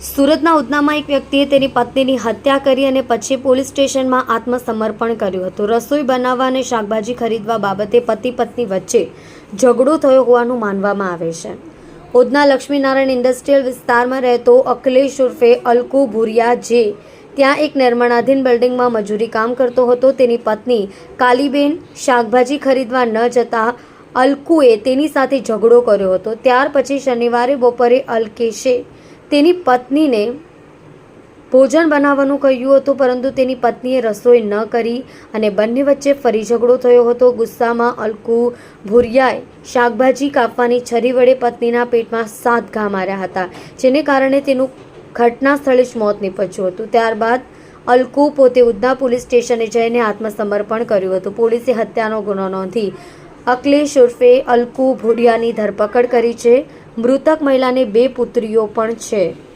સુરતના ઉધનામાં એક વ્યક્તિએ તેની પત્નીની હત્યા કરી અને પછી પોલીસ સ્ટેશનમાં આત્મસમર્પણ કર્યું હતું. રસોઈ બનાવવા અને શાકભાજી ખરીદવા બાબતે પતિ પત્ની વચ્ચે ઝઘડો થયો હોવાનું માનવામાં આવે છે. ઉધના લક્ષ્મીનારાયણ ઇન્ડસ્ટ્રીયલ વિસ્તારમાં રહેતો અખિલેશ ઉર્ફે અલ્કુ ભુરિયા જે ત્યાં એક નિર્માણાધીન બિલ્ડિંગમાં મજૂરી કામ કરતો હતો, તેની પત્ની કાલીબેન શાકભાજી ખરીદવા ન જતા અલ્કુએ તેની સાથે ઝઘડો કર્યો હતો. ત્યાર પછી શનિવારે બપોરે અલ્કેશે તેની પત્નીને ભોજન બનાવવાનું કહ્યું હતું, પરંતુ તેની પત્નીએ રસોઈ ન કરી અને બંને વચ્ચે ફરી ઝઘડો થયો હતો. ગુસ્સામાં અલ્કુ ભુરિયાએ શાકભાજી કાપવાની છરી વડે પત્નીના પેટમાં સાત ઘા માર્યા હતા, જેને કારણે તેનું ઘટના સ્થળે જ મોત નીપજ્યું હતું. ત્યારબાદ અલકુ પોતે ઉધના પોલીસ સ્ટેશને જઈને આત્મસમર્પણ કર્યું હતું. પોલીસે હત્યાનો ગુનો નોંધી અખિલેશ ઉર્ફે અલકુ ભુરિયાની ધરપકડ કરી છે. મૃતક મહિલાને બે પુત્રીઓ પણ છે.